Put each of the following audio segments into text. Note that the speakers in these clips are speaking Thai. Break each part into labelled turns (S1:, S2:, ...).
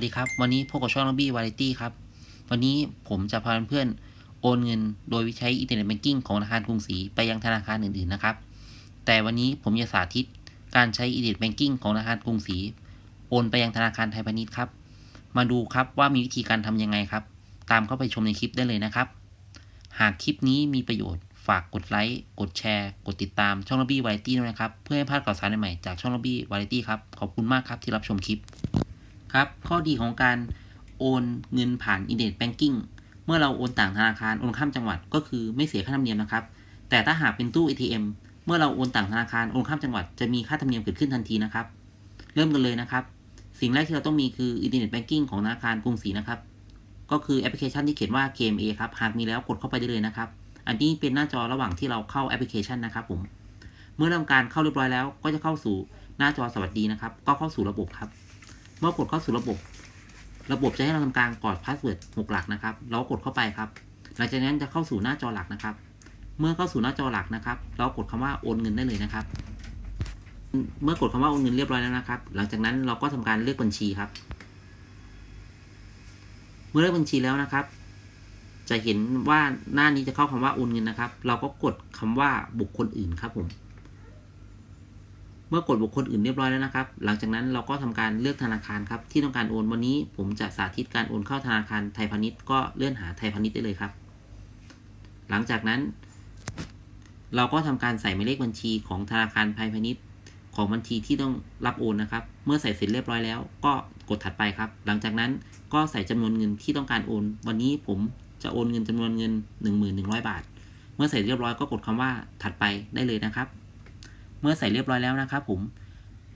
S1: สดีครับ วันนี้พบกับช่องน้องบี้วาไรตี้ครับ วันนี้ผมจะพาเพื่อนโอนเงินโดยใช้อินเทอร์เน็ตแบงกิ้งของธนาคารกรุงศรีไปยังธนาคารอื่นๆนะครับ แต่วันนี้ผมจะสาธิตการใช้อินเทอร์เน็ตแบงกิ้งของธนาคารกรุงศรีโอนไปยังธนาคารไทยพาณิชย์ครับ มาดูครับว่ามีวิธีการทำยังไงครับ ตามเข้าไปชมในคลิปได้เลยนะครับ หากคลิปนี้มีประโยชน์ฝากกดไลค์ กดแชร์ กดติดตามช่องล็อบบี้วาไรตี้ด้วยนะครับ เพื่อให้พลาดข่าวสารใหม่ๆจากช่องล็อบี้วาไรตี้ครับ ขอบคุณมากครับที่รับชมคลิป ครับ ข้อดีของการโอนเงินผ่านอินเทอร์เน็ตแบงกิ้งเมื่อเราโอนต่างธนาคารโอนข้ามจังหวัดก็คือไม่เสียค่าธรรมเนียมนะครับ แต่ถ้าหากเป็นตู้ ATM เมื่อเราโอนต่างธนาคารโอนข้ามจังหวัดจะมีค่าธรรมเนียมเกิดขึ้นทันทีนะครับ เริ่มกันเลยนะครับ สิ่งแรกที่เราต้องมีคืออินเทอร์เน็ตแบงกิ้งของธนาคารกรุงศรีนะครับ ก็คือแอปพลิเคชันที่เขียนว่า KMA ครับหากมีแล้วกดเข้าไปได้เลยนะครับ อันนี้เป็นหน้าจอระหว่างที่เราเข้าแอปพลิเคชันนะครับผมเมื่อทำการเข้าเรียบร้อยแล้วก็จะเข้าสู่หน้าจอสวัสดีนะครับ ก็เข้าสู่ระบบครับ เมื่อกดเข้าสู่ระบบ ระบบจะให้เราทำการกรอกพาสเวิร์ด6หลักนะครับ เรากดเข้าไปครับ หลังจากนั้นจะเข้าสู่หน้าจอหลักนะครับ เมื่อเข้าสู่หน้าจอหลักนะครับ เรากดคำว่าโอนเงินได้เลยนะครับ เมื่อกดคำว่าโอนเงินเรียบร้อยแล้วนะครับ หลังจากนั้นเราก็ทำการเลือกบัญชีครับ เมื่อเลือกบัญชีแล้วนะครับ จะเห็นว่าหน้านี้จะเข้าคำว่าโอนเงินนะครับ เราก็กดคำว่าบุคคลอื่นครับผม เมื่อกดบุคคลอื่นเรียบร้อยแล้วนะครับ หลังจากนั้นเราก็ทำการเลือกธนาคารครับที่ต้องการโอนวันนี้ผมจะสาธิตการโอนเข้าธนาคารไทยพาณิชย์ก็เลื่อนหาไทยพาณิชย์ได้เลยครับ หลังจากนั้น เราก็ทำการใส่หมายเลขบัญชีของธนาคารไทยพาณิชย์ ของบัญชีที่ต้องรับโอนนะครับ เมื่อใส่เสร็จเรียบร้อยแล้ว ก็กดถัดไปครับ หลังจากนั้นก็ใส่จำนวนเงินที่ต้องการโอน วันนี้ผมจะโอนเงินจำนวนเงิน 1100 บาท เมื่อใส่เรียบร้อยก็กดคำว่าถัดไปได้เลยนะครับ เมื่อใส่เรียบร้อยแล้วนะครับผม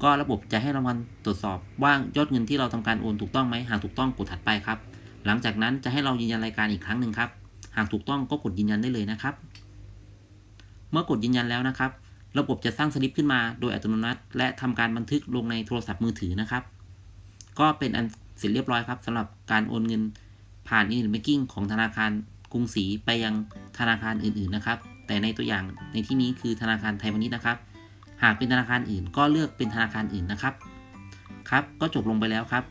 S1: ก็ระบบจะให้เรามันตรวจสอบว่ายอดเงินที่เราทำการโอนถูกต้องไหมหากถูกต้องกดถัดไปครับ หลังจากนั้นจะให้เรายืนยันรายการอีกครั้งหนึ่งครับ หากถูกต้องก็กดยืนยันได้เลยนะครับ เมื่อกดยืนยันแล้วนะครับ ระบบจะสร้างสลิปขึ้นมาโดยอัตโนมัติ และทำการบันทึกลงในโทรศัพท์มือถือนะครับ ก็เป็นอันเสร็จเรียบร้อยครับสำหรับการโอนเงินผ่านอินเทอร์เน็ตแบงกิ้งของธนาคารกรุงศรีไปยังธนาคารอื่นๆนะครับ แต่ในตัวอย่างในที่นี้คือธนาคารไทยพาณิชย์นะครับ หากเป็นธนาคารอื่นก็เลือกเป็นธนาคารอื่นนะครับ ครับ ก็จบลงไปแล้วครับ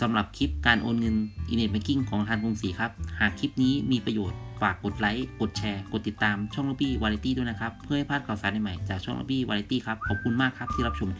S1: สำหรับคลิปการโอนเงินอินเทอร์เน็ตแบงกิ้งของธนาคารกรุงศรีครับ หากคลิปนี้มีประโยชน์ ฝากกดไลค์ กดแชร์ กดติดตามช่องลอบบี้วาไรตี้ด้วยนะครับ เพื่อให้พลาดข่าวสารใหม่ๆจากช่องลบี้วาไรตี้ครับ ขอบคุณมากครับที่รับชม